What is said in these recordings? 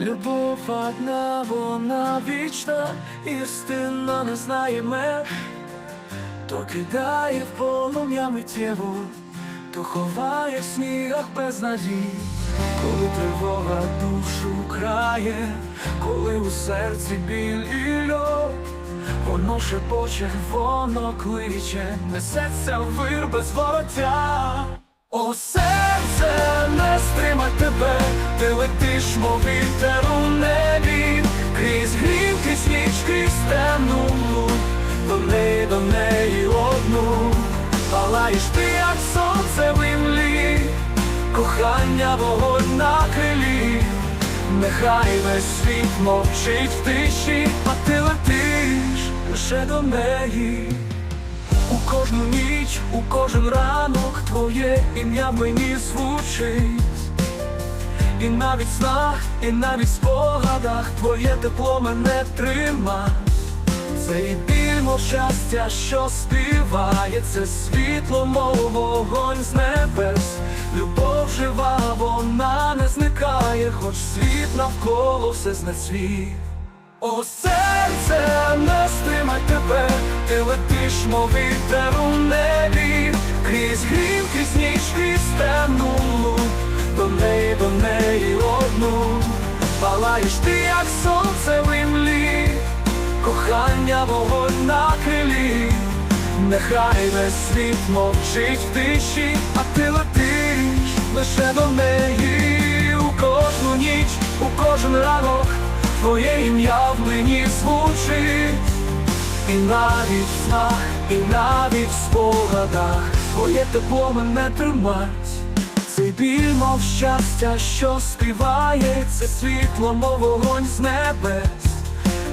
Любов одна, вона вічна, істина не знає меж, то кидає в полум'я миттєво, то ховає в снігах без надій, коли тривога душу крає, коли у серці біль і льод, воно шепоче, воно кличе, несеться в вир без вороття. О, серце, не стримай тебе, ти летиш, мов вітер у небі, крізь грім, ніч, крізь темну лунь, до неї, до неї одну, палаєш ти, як сонце в імлі, кохання вогонь на крилі, нехай весь світ мовчить в тиші, а ти летиш лише до неї. У кожну ніч, у кожен ранок твоє ім'я мені звучить. І навіть в снах, і навіть в спогадах твоє тепло мене трима. Це і щастя, що співає, це світло, мов вогонь з небес. Любов жива, вона не зникає, хоч світ навколо все знецвіт. О, серце, не стримай тебе, ти летиш, мов вітер до неї, одну, палаєш ти, як сонце в імлі, кохання вогонь на крилі, нехай весь світ мовчить в тиші, а ти летиш лише до неї. У кожну ніч, у кожен ранок. Твоє ім'я в мені звучить, і навіть в снах, і навіть в спогадах Твоє тепло мене тримать, цей біль, мов щастя, що співає, це світло, мов вогонь з небес.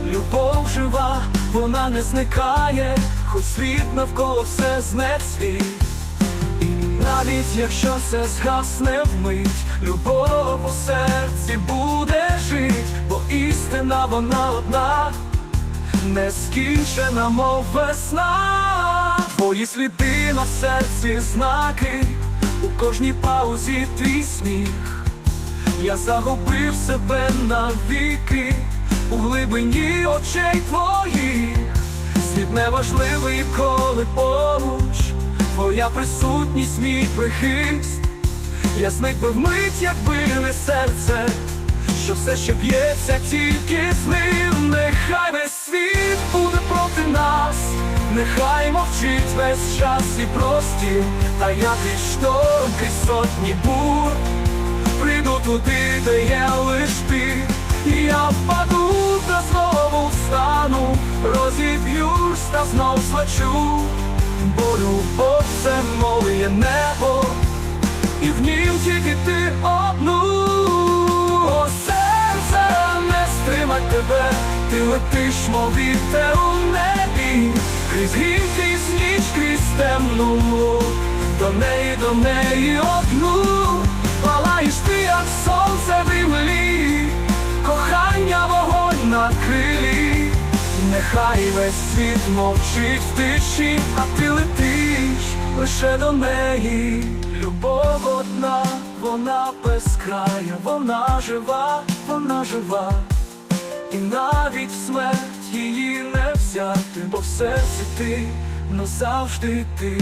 Любов жива, вона не зникає, хоч світ навколо все знецвіт. І навіть якщо все згасне вмить, любов у серці буде жить, бо істина вона одна, нескінчена, мов весна, твої сліди на серці знаки, кожній паузі твій сміх. Я загубив себе навіки у глибині очей твоїх. Світ неважливий, коли поруч Твоя присутність, мій прихист Я зник би вмить, якби не серце, що все ще б'ється, тільки з ним Нехай весь світ буде проти нас, нехай мовчить весь час і простір, та я крізь сотні бур. Прийду туди, де є лиш ти, і я впаду, та знову встану, розіб'юсь та знов схочу, бо любов це моє небо, і в нім тільки ти одну, серце не стримать тебе, ти летиш, мов вітер у небі, крізь гір, крізь ніч, крізь темну, до неї, до неї одну. Палаєш ти, як сонце в імлі, кохання вогонь на крилі, нехай весь світ мовчить в тиші, а ти летиш лише до неї. Любов одна, вона безкрая, вона жива, вона жива, і навіть смерть її не взяти, бо в серці ти, назавжди ти.